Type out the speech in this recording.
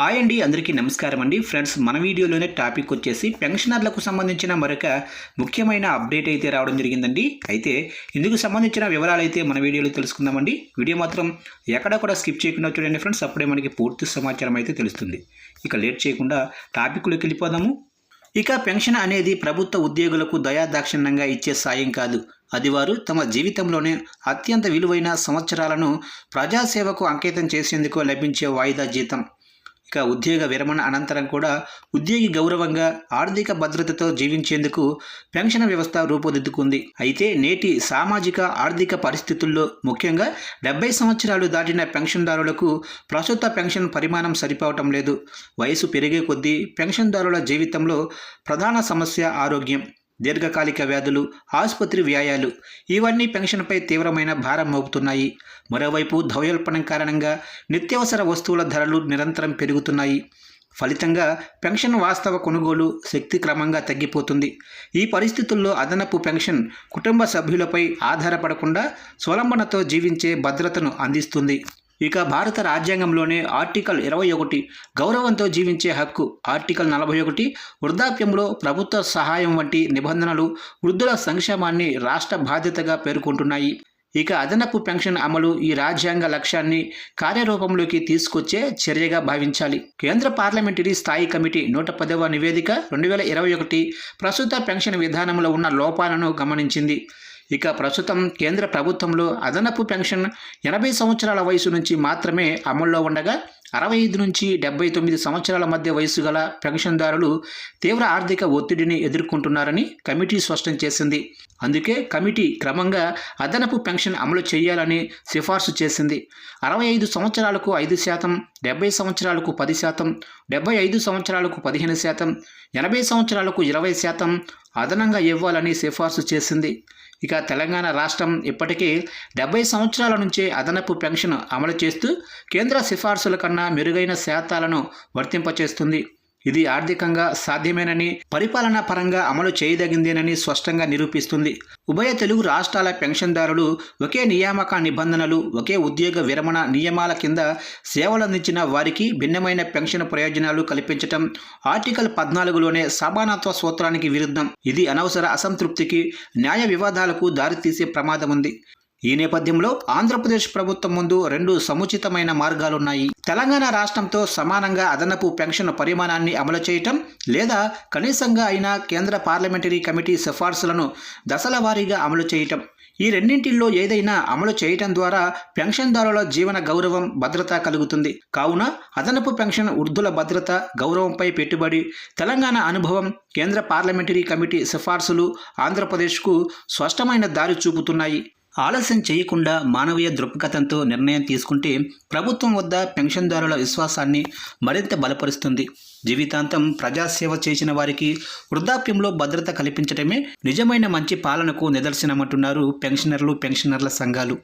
Hi అండి అందరికీ నమస్కారం అండి. ఫ్రెండ్స్ మన వీడియోలోనే టాపిక్ వచ్చేసి పెన్షనర్లకు సంబంధించిన మరొక ముఖ్యమైన అప్డేట్ అయితే రావడం జరిగిందండి. అయితే ఇందుకు సంబంధించిన వివరాలు అయితే మన వీడియోలో తెలుసుకుందామండి వీడియో మాత్రం ఎక్కడ కూడా స్కిప్ చేయకుండా చూడండి ఫ్రెండ్స్. అప్పుడే మనకి పూర్తి సమాచారం అయితే తెలుస్తుంది. ఇక లేట్ చేయకుండా టాపిక్లోకి వెళ్ళిపోదాము. ఇక పెన్షన్ అనేది ప్రభుత్వ ఉద్యోగులకు దయాదాక్షిణ్యంగా ఇచ్చే సాయం కాదు. అది వారు తమ జీవితంలోనే అత్యంత విలువైన సంవత్సరాలను ప్రజాసేవకు అంకితం చేసేందుకు లభించే వాయిదా జీతం. ఇక ఉద్యోగ విరమణ అనంతరం కూడా ఉద్యోగి గౌరవంగా ఆర్థిక భద్రతతో జీవించేందుకు పెన్షన్ వ్యవస్థ రూపుదిద్దుకుంది అయితే నేటి సామాజిక ఆర్థిక పరిస్థితుల్లో ముఖ్యంగా డెబ్బై సంవత్సరాలు దాటిన పెన్షన్దారులకు ప్రస్తుత పెన్షన్ పరిమాణం సరిపోవటం లేదు. వయసు పెరిగే కొద్దీ పెన్షన్దారుల జీవితంలో ప్రధాన సమస్య ఆరోగ్యం. దీర్ఘకాలిక వ్యాధులు ఆసుపత్రి వ్యాయాలు ఇవన్నీ పెన్షన్పై తీవ్రమైన భారం మోపుతున్నాయి. మరోవైపు ద్రవ్యోల్పణం కారణంగా నిత్యావసర వస్తువుల ధరలు నిరంతరం పెరుగుతున్నాయి. ఫలితంగా పెన్షన్ వాస్తవ కొనుగోలు శక్తి క్రమంగా తగ్గిపోతుంది. ఈ పరిస్థితుల్లో అదనపు పెన్షన్ కుటుంబ సభ్యులపై ఆధారపడకుండా స్వలంబనతో జీవించే భద్రతను అందిస్తుంది. ఇక భారత రాజ్యాంగంలోనే ఆర్టికల్ ఇరవై ఒకటి గౌరవంతో జీవించే హక్కు ఆర్టికల్ నలభై ఒకటి వృద్ధాప్యంలో ప్రభుత్వ సహాయం వంటి నిబంధనలు వృద్ధుల సంక్షేమాన్ని రాష్ట్ర బాధ్యతగా పేర్కొంటున్నాయి. ఇక అదనపు పెన్షన్ అమలు ఈ రాజ్యాంగ లక్ష్యాన్ని కార్యరూపంలోకి తీసుకొచ్చే చర్యగా భావించాలి. కేంద్ర పార్లమెంటరీ స్థాయి కమిటీ నూట పదవ నివేదిక రెండు వేల ఇరవై ఒకటి ప్రస్తుత పెన్షన్ విధానంలో ఉన్న లోపాలను గమనించింది. ఇక ప్రస్తుతం కేంద్ర ప్రభుత్వంలో అదనపు పెన్షన్ ఎనభై సంవత్సరాల వయసు నుంచి మాత్రమే అమల్లో ఉండగా అరవై ఐదు నుంచి డెబ్బై తొమ్మిది సంవత్సరాల మధ్య వయసు గల పెన్షన్దారులు తీవ్ర ఆర్థిక ఒత్తిడిని ఎదుర్కొంటున్నారని కమిటీ స్పష్టం చేసింది. అందుకే కమిటీ క్రమంగా అదనపు పెన్షన్ అమలు చేయాలని సిఫార్సు చేసింది. అరవై ఐదు సంవత్సరాలకు ఐదు శాతం డెబ్బై సంవత్సరాలకు పది శాతం డెబ్బై ఐదు సంవత్సరాలకు పదిహేను శాతం ఎనభై సంవత్సరాలకు ఇరవై శాతం అదనంగా ఇవ్వాలని సిఫార్సు చేసింది. ఇక తెలంగాణ రాష్ట్రం ఇప్పటికీ డెబ్బై సంవత్సరాల నుంచే అదనపు పెన్షన్ అమలు చేస్తూ కేంద్ర సిఫార్సుల కన్నా మెరుగైన శాతాలను వర్తింపచేస్తుంది. ఇది ఆర్థికంగా సాధ్యమేనని పరిపాలనా పరంగా అమలు చేయదగిందేనని స్పష్టంగా నిరూపిస్తుంది. ఉభయ తెలుగు రాష్ట్రాల పెన్షన్దారులు ఒకే నియామక నిబంధనలు ఒకే ఉద్యోగ విరమణ నియమాల కింద సేవలందించిన వారికి భిన్నమైన పెన్షన్ ప్రయోజనాలు కల్పించటం ఆర్టికల్ పద్నాలుగులోనే సమానత్వ సూత్రానికి విరుద్ధం. ఇది అనవసర అసంతృప్తికి న్యాయ వివాదాలకు దారితీసే ప్రమాదం ఉంది ఈ నేపథ్యంలో ఆంధ్రప్రదేశ్ ప్రభుత్వం ముందు రెండు సముచితమైన మార్గాలున్నాయి. తెలంగాణ రాష్ట్రంతో సమానంగా అదనపు పెన్షన్ పరిమాణాన్ని అమలు చేయటం లేదా కనీసంగా అయినా కేంద్ర పార్లమెంటరీ కమిటీ సిఫార్సులను దశల వారీగా అమలు చేయటం. ఈ రెండింటిల్లో ఏదైనా అమలు చేయటం ద్వారా పెన్షన్దారుల జీవన గౌరవం భద్రత కలుగుతుంది. కావున అదనపు పెన్షన్ వృద్ధుల భద్రత గౌరవంపై పెట్టుబడి తెలంగాణ అనుభవం కేంద్ర పార్లమెంటరీ కమిటీ సిఫార్సులు ఆంధ్రప్రదేశ్కు స్పష్టమైన దారి చూపుతున్నాయి. ఆలస్యం చేయకుండా మానవీయ దృక్పథంతో నిర్ణయం తీసుకుంటే ప్రభుత్వం వద్ద పెన్షన్దారుల విశ్వాసాన్ని మరింత బలపరుస్తుంది. జీవితాంతం ప్రజాసేవ చేసిన వారికి వృద్ధాప్యంలో భద్రత కల్పించడమే నిజమైన మంచి పాలనకు నిదర్శనమంటున్నారు పెన్షనర్లు పెన్షనర్ల సంఘాలు.